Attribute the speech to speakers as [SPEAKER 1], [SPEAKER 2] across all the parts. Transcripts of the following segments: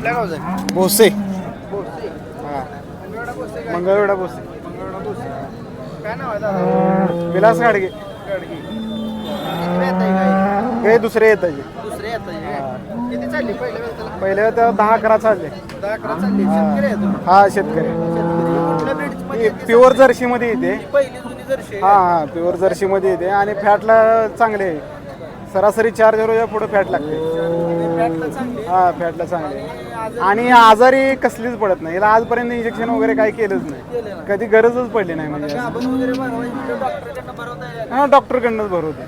[SPEAKER 1] कुठल्या गावचा आहे.
[SPEAKER 2] भोसे
[SPEAKER 1] भोसे
[SPEAKER 2] हा.
[SPEAKER 1] काय?
[SPEAKER 2] मंगळवेढा भोसे
[SPEAKER 1] काय नाव आहे दादा?
[SPEAKER 2] विलास गाडगे.
[SPEAKER 1] गडगी. आहे काय?
[SPEAKER 2] हे दुसरे येत आहे.
[SPEAKER 1] दुसरे येत आहे किती चालली पहिल्या वेळ त्याला?
[SPEAKER 2] पहिले तर दहा अकरा चालले.
[SPEAKER 1] दहा अकरा चालली. शेतकरी आहे तुम्ही?
[SPEAKER 2] हा शेतकरी.
[SPEAKER 1] शेतकरी. कुठल्या मध्ये येते?
[SPEAKER 2] प्युअर येते.
[SPEAKER 1] पहिली जुनी जर्शी आहे.
[SPEAKER 2] हा हा प्युअर जर्सी मध्ये येते. आणि फॅटला चांगले आहे. सरासरी चार झिरोच्या पुढे फॅट लागते.
[SPEAKER 1] फॅटला चांगली.
[SPEAKER 2] हा फॅटला चांगले आहे.
[SPEAKER 1] आणि आज
[SPEAKER 2] आणि आजारी कसलीच पडत नाही. याला आजपर्यंत इंजेक्शन वगैरे काही केलंच नाही. कधी गरजच पडली नाही म्हणजे. हा डॉक्टरकडनंच भरवते.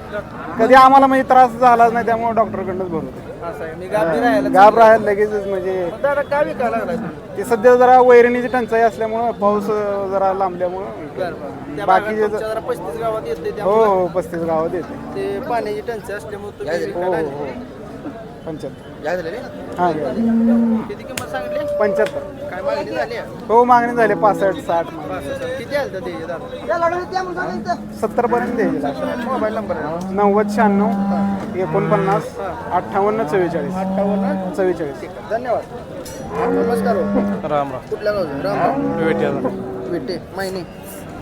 [SPEAKER 2] कधी आम्हाला म्हणजे त्रास झालाच नाही त्यामुळे डॉक्टरकडनंच भरवते. गाब राहायला लगेचच म्हणजे ते सध्या जरा वैरणीची टंचाई असल्यामुळं पाऊस जरा लांबल्यामुळं. बाकीचे हो हो पस्तीस गावात येते
[SPEAKER 1] पाण्याची टंचाई असल्यामुळे
[SPEAKER 2] पंच्याहत्तर.
[SPEAKER 1] काय झालं रे?
[SPEAKER 2] हां घ्या.
[SPEAKER 1] किती किंमत सांगितली?
[SPEAKER 2] पंच्याहत्तर.
[SPEAKER 1] काय मागणी झाली? आहे?
[SPEAKER 2] हो मागणी झाली पासष्ट साठ
[SPEAKER 1] बस, बस. किती आलं होतं ते दादा
[SPEAKER 2] सत्तर पर्यंत द्यायची.
[SPEAKER 1] मोबाईल नंबर आहे.
[SPEAKER 2] नव्वद शहाण्णव एकोणपन्नास अठ्ठावन्न चव्वेचाळीस.
[SPEAKER 1] अठ्ठावन्न?
[SPEAKER 2] चव्वेचाळीस.
[SPEAKER 1] ठीक आहे. धन्यवाद. नमस्कार हो.
[SPEAKER 3] राम राम.
[SPEAKER 1] कुठल्या गावचं? राम
[SPEAKER 3] विट्याला
[SPEAKER 1] विटे मायनी.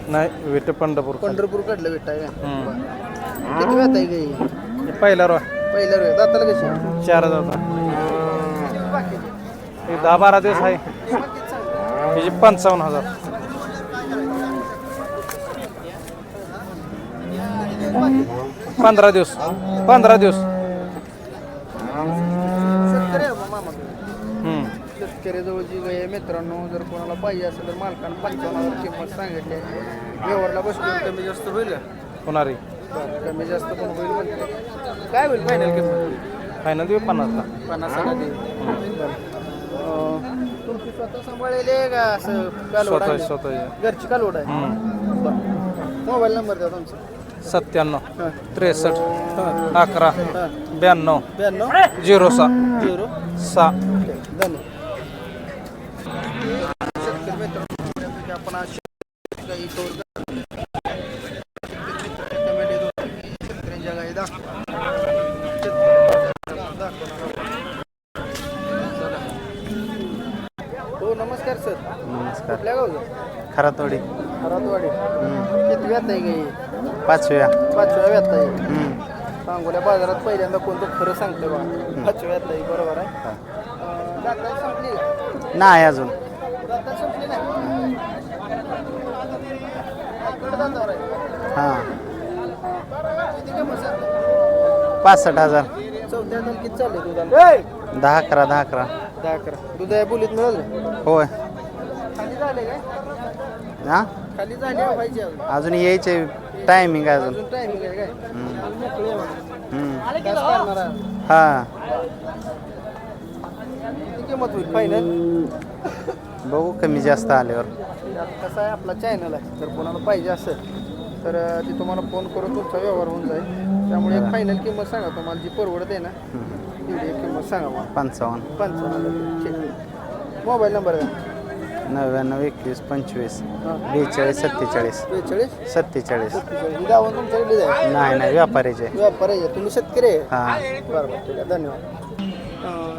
[SPEAKER 3] नाही विटे पंढरपूर.
[SPEAKER 1] पंढरपूर कडलं विटा आहे का? बरं. किती वेळ आहे गाई
[SPEAKER 3] पहिला रो
[SPEAKER 1] पहिल्या वेळ कशी
[SPEAKER 3] चार जाता
[SPEAKER 1] बाकी
[SPEAKER 3] दहा बारा दिवस आहे. त्याची पंचावन्न हजार. पंधरा दिवस. पंधरा दिवस.
[SPEAKER 1] शेतकरी आहे बा मामा तुम्ही.
[SPEAKER 3] हम्म.
[SPEAKER 1] शेतकऱ्याजवळची गाय आहे मित्रांनो जर कोणाला पाहिजे असेल तर मालकानं पंचावन्न हजार किंमत सांगितली आहे. व्यवहारला बसलो कमी जास्त होईल
[SPEAKER 3] होणारी
[SPEAKER 1] बरं, कमी जास्त पण होईल म्हणते. काय होईल फायनल किंमत?
[SPEAKER 3] फायनल देऊ पन्नासला
[SPEAKER 1] पन्नास हजार देईल. बरं. अं, तुमची स्वतः सांभाळलेली आहे का असं कालवड
[SPEAKER 3] स्वतः
[SPEAKER 1] आहे?
[SPEAKER 3] स्वतः
[SPEAKER 1] घरची कालवड आहे
[SPEAKER 3] हम्म.
[SPEAKER 1] बरं. मोबाईल नंबर द्या तुमचा.
[SPEAKER 3] सत्त्याण्णव
[SPEAKER 1] हां.
[SPEAKER 3] त्रेसष्ट अकरा
[SPEAKER 1] हां.
[SPEAKER 3] ब्याण्णव
[SPEAKER 1] ब्याण्णव?
[SPEAKER 3] झिरो सहा.
[SPEAKER 1] झिरो?
[SPEAKER 3] सहा.
[SPEAKER 1] धन्यवाद. शेतकरी मित्रांनो आपण आज. कमेंट येत होत्या की शेतकऱ्यांच्या गाई दाखवा. शेतकऱ्यांच्या दाखवणार आहोत. चला. हो नमस्कार सर.
[SPEAKER 2] नमस्कार.
[SPEAKER 1] कुठल्या गावचं?
[SPEAKER 2] खरातवाडी.
[SPEAKER 1] हरातवाडी किती व्यात आहे गाई?
[SPEAKER 2] पाचव्या.
[SPEAKER 1] पाचव्या व्यात आहे. सांगोल्या बाजारात पहिल्यांदा कोणतं खरं सांगतं बा? पाचव्या आहे बरोबर आहे? अं, दाताला संपली का?
[SPEAKER 2] नाही अजून.
[SPEAKER 1] दाताला संपली नाही? आकडे दातावर आहे.
[SPEAKER 2] हां.
[SPEAKER 1] किती किंमत सांगता
[SPEAKER 2] पासष्ट हजार.
[SPEAKER 1] चौथ्या दुधाला.
[SPEAKER 2] दहा अकरा दहा अकरा.
[SPEAKER 1] दहा अकरा. दूध आहे बोलीत मिळालं
[SPEAKER 2] होय.
[SPEAKER 1] खाली झाले काय?
[SPEAKER 2] हां?
[SPEAKER 1] खाली झाले हो पाहिजे अजून?
[SPEAKER 2] अजून यायचे टायमिंग आहे अजून.
[SPEAKER 1] अजून टायमिंग आहे काय? मोकळे आहे.
[SPEAKER 2] हम्म.
[SPEAKER 1] तास करणार आहे.
[SPEAKER 2] हां.
[SPEAKER 1] किती किंमत होईल फायनल
[SPEAKER 2] बघू कमी जास्त आल्यावर.
[SPEAKER 1] कसं आहे आपला चॅनल आहे? जर कोणाला पाहिजे असेल तर अं, ती तुम्हाला फोन करून तुमचा व्यवहार होऊन जाईल. त्यामुळे एक फायनल किंमत सांगा तुम्हाला जी परवडते ना. तेवढी एक किंमत सांगा मला.
[SPEAKER 2] पंचावन्न.
[SPEAKER 1] पंचावन्न. ठीक मोबाईल नंबर द्या
[SPEAKER 2] नव्याण्णव एकवीस पंचवीस.
[SPEAKER 1] हां.
[SPEAKER 2] बेचाळीस सत्तेचाळीस.
[SPEAKER 1] बेचाळीस?
[SPEAKER 2] सत्तेचाळीस.
[SPEAKER 1] ही गावं तुमच्याकडे
[SPEAKER 2] नाही नाही व्यापारीचे
[SPEAKER 1] व्यापार आहे तुम्ही शेतकरी आहे?
[SPEAKER 2] हां.
[SPEAKER 1] बरं बरं ठीक आहे. धन्यवाद.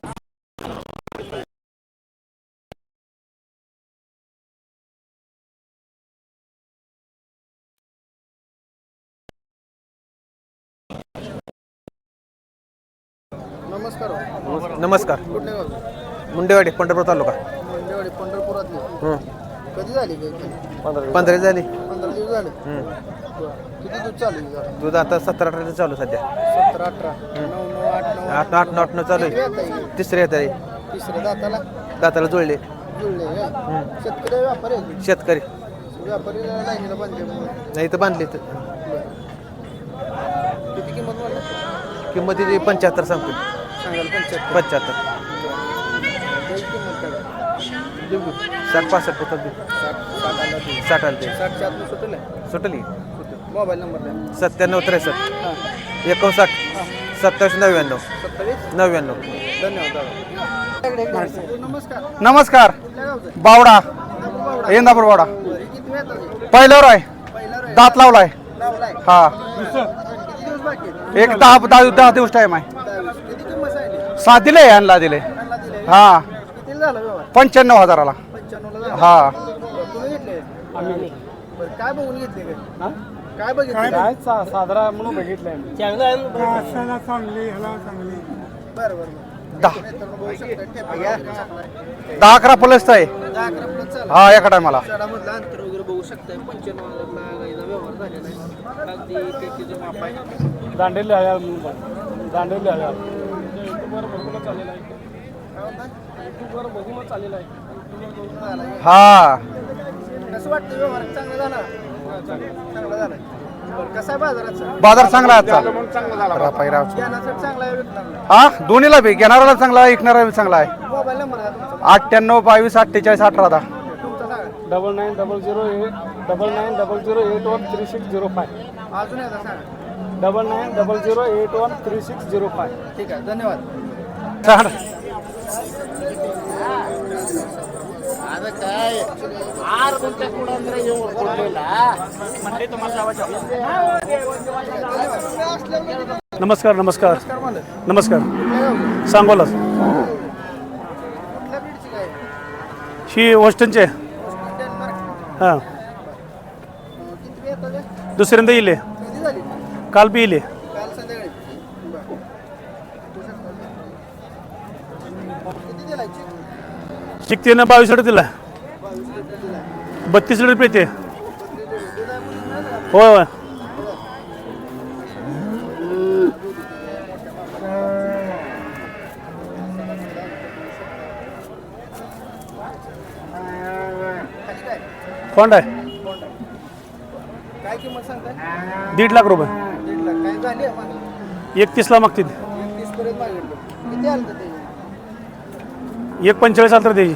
[SPEAKER 1] नमस्कार. कुठल्या गावचं?
[SPEAKER 3] मुंडेवाडी पंढरपूर तालुका.
[SPEAKER 1] मंडेवाडी पंढरपुरातली. कधी झाली
[SPEAKER 3] पंधरा झाली.
[SPEAKER 1] पंधरा दिवस झाले. बरं. किती दूध चालू आहे जरा?
[SPEAKER 3] दूध आता सतरा अठरा चालू सध्या.
[SPEAKER 1] सतरा अठरा. नऊ नऊ आठ नऊ
[SPEAKER 3] आठ. आठ नऊ आठ नऊ चालू
[SPEAKER 1] किती
[SPEAKER 3] आहे
[SPEAKER 1] आहे?
[SPEAKER 3] तिसरे येत आहे.
[SPEAKER 1] तिसऱ्या दाताला?
[SPEAKER 3] दाताला जुळले.
[SPEAKER 1] शेतकरी व्यापारी आहे
[SPEAKER 3] शेतकरी.
[SPEAKER 1] व्यापारी लाईनीला बांधले म्हणून.
[SPEAKER 3] नाही तर बांधले तर
[SPEAKER 1] बरं. किती किंमत म्हणलं?
[SPEAKER 3] किंमत पंच्याहत्तर सांगतो
[SPEAKER 1] सांगाल पंच्याहत्तर
[SPEAKER 3] पंच्याहत्तर
[SPEAKER 1] बैल किंमत काय देऊ
[SPEAKER 3] साठ पासष्ट होतात देऊ.
[SPEAKER 1] साठ साठ
[SPEAKER 3] साठ आले ते.
[SPEAKER 1] सुटेल. आहे
[SPEAKER 3] सुटली
[SPEAKER 1] सुटेल मोबाईल नंबर द्या
[SPEAKER 3] सत्त्याण्णव त्रेसष्ट.
[SPEAKER 1] हां
[SPEAKER 3] एकोणसाठ. सत्तावीस नव्याण्णव.
[SPEAKER 1] सत्तावीस
[SPEAKER 3] नव्याण्णव.
[SPEAKER 1] धन्यवाद दादा नमस्कार.
[SPEAKER 2] नमस्कार
[SPEAKER 1] कुठल्या गावचं
[SPEAKER 2] बावडा.
[SPEAKER 1] बावडा.
[SPEAKER 2] इंदापूर बावडा.
[SPEAKER 1] बरं, किती वेळ
[SPEAKER 2] पहिल्यावर आहे.
[SPEAKER 1] पहिला
[SPEAKER 2] दात लावलाय.
[SPEAKER 1] लावलाय
[SPEAKER 2] हा.
[SPEAKER 1] किती दिवस बाकी आहेत?
[SPEAKER 2] एक दहा दहा दहा दिवस टाईम आहे
[SPEAKER 1] दहावीस किती किंमत सांगितली
[SPEAKER 2] सात दिले यांना दिले.
[SPEAKER 1] त्यांना दिले.
[SPEAKER 2] हा.
[SPEAKER 1] किती झाला व्यवहार
[SPEAKER 3] पंच्याण्णव हजाराला.
[SPEAKER 1] पंच्याण्णवला झाला.
[SPEAKER 3] हा.
[SPEAKER 1] बरं, तुम्ही घेतले? बरं काय बघून घेतले काय काय बघितले
[SPEAKER 4] काय सा- साधारण म्हणून बघितलंय मी.
[SPEAKER 1] बरं. बरं बरं
[SPEAKER 3] दहा
[SPEAKER 1] मित्रांनो बघू शकता ठेपा वगैरे चांगला आहे.
[SPEAKER 3] दहा अकरा प्लस आहे.
[SPEAKER 1] दहा अकरा
[SPEAKER 3] हा एका टायमाला
[SPEAKER 1] शहरामधलं अंतर वगैरे बघू शकताय. पंच्याण्णव हजारला गाईचा व्यवहार झालेला आहे. अगदी टेकीचं माप आहे.
[SPEAKER 4] दांडेली हव्या म्हणून बघ. दांडेली युट्यूबवर बघूनच आलेला आहे? युट्यूबवर बघूनच आलेला आहे.
[SPEAKER 3] हा.
[SPEAKER 1] कसं वाटतं व्यवहार? चांगला झाला? चांगला. झाला बरं कसं आहे बाजाराचा
[SPEAKER 3] बाजार चांगला आहे हा दोन्हीला बी. घेणाराला चांगला आहे विकणारा बी चांगला आहे.
[SPEAKER 1] मोबाईल नंबर आहे तुमचा.
[SPEAKER 3] अठ्ठ्याण्णव बावीस अठ्ठेचाळीस अठरा दहा
[SPEAKER 1] तुमचा सांगा.
[SPEAKER 4] Double nine double zero eight double nine double zero eight one three six zero five.
[SPEAKER 1] अजून एकदा सांगा.
[SPEAKER 4] Double nine double zero eight one three six zero five.
[SPEAKER 1] ठीक आहे धन्यवाद.
[SPEAKER 4] नमस्कार नमस्कार.
[SPEAKER 1] नमस्कार
[SPEAKER 4] नमस्कार? सांगोला? ही वस्टनचे हां.
[SPEAKER 1] हे?
[SPEAKER 4] दुसऱ्यांदा येईल.
[SPEAKER 1] कधी झाली?
[SPEAKER 4] काल बी येईल
[SPEAKER 1] काल संध्याकाळी बरं. किती दिलाय चिक?
[SPEAKER 4] शिकतेनं बावीस लिटर दिला. बत्तीस लिटर पेते? होय होय. कोंड आहे.
[SPEAKER 1] काय किंमत सांगताय
[SPEAKER 4] दीड लाख रुपये.
[SPEAKER 1] दीड लाख. काय झाली आहे मागणी
[SPEAKER 4] एकतीसला मागतील.
[SPEAKER 1] एकतीस पर्यंत मागितलं. किती आलं तर ते?
[SPEAKER 4] एक पंचेचाळीस आलं तर द्यायची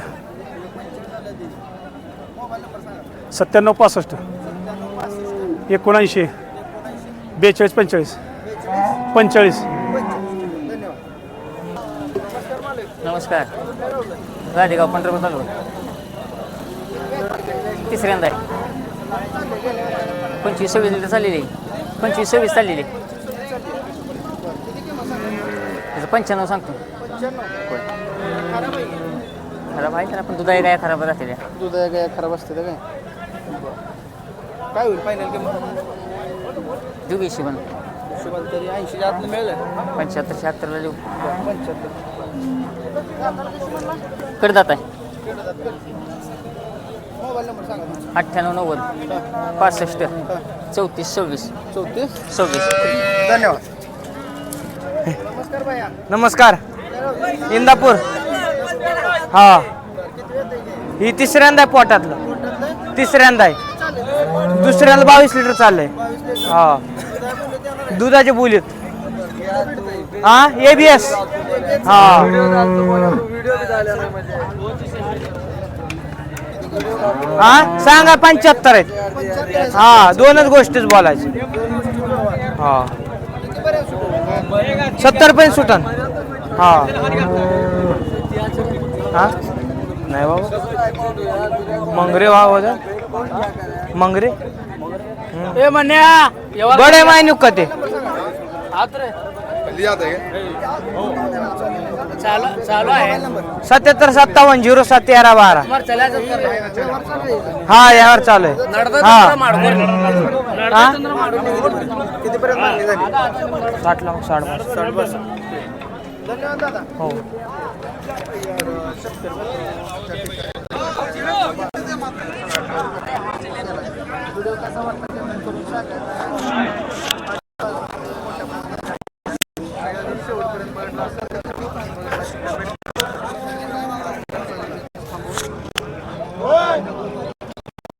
[SPEAKER 4] सत्त्याण्णव पासष्ट. एकोणऐंशी. बेचाळीस पंचेचाळीस. पंचेचाळीस.
[SPEAKER 1] नमस्कार. मालक
[SPEAKER 2] गाडेगाव पंढरपूर तालुका तिसऱ्यांदा आहे. पंचवीस सव्वीस लिटर चाललेली आहे. पंचवीस सव्वीस चाललेली आहे. त्याचं पंच्याण्णव सांगतो.
[SPEAKER 1] पंच्याण्णव खराब आहे. की?
[SPEAKER 2] खराब आहे तर आपण दुधाई काय खराब राहते त्या
[SPEAKER 1] दूध आहे काय खराब असते काय काय होईल फायनल किंमत
[SPEAKER 2] देऊ घेशी पण
[SPEAKER 1] हिशोबाने तरी ऐंशी आतलं मिळेल.
[SPEAKER 2] पंच्याहत्तर शहात्तरला देऊ.
[SPEAKER 1] पंच्याहत्तर.
[SPEAKER 2] कडदात आहे.
[SPEAKER 1] मोबाईल नंबर सांगा तुमचा.
[SPEAKER 2] अठ्ठ्याण्णव नव्वद पासष्ट चौतीस सव्वीस.
[SPEAKER 1] चौतीस.
[SPEAKER 2] सव्वीस.
[SPEAKER 1] धन्यवाद. नमस्कार भैया.
[SPEAKER 5] नमस्कार. इंदापूर. हा. ही तिसऱ्यांदा आहे पोटातलं. तिसऱ्यांदा आहे. दुसऱ्यांदा बावीस लिटर चाललंय. हा. दुधाचे बोलीत हा? ए बी एस हा. हा? सांगा पंच्याहत्तर आहेत. हा दोनच गोष्टीच बोलायची. हा. सत्तर पण सुटन. हा. हा? नाही बाबा. मंगरे वा वजन मंगरे? ए मन्या बडे मायनू कते सत्याहत्तर सत्तावन्न झिरो सात तेरा बारा. हा यावर चालू आहे. हा. हा? साठ लाख साठ
[SPEAKER 1] धन्यवाद दादा.
[SPEAKER 5] हो.
[SPEAKER 1] व्हिडिओ कसा वाटला करून सांगा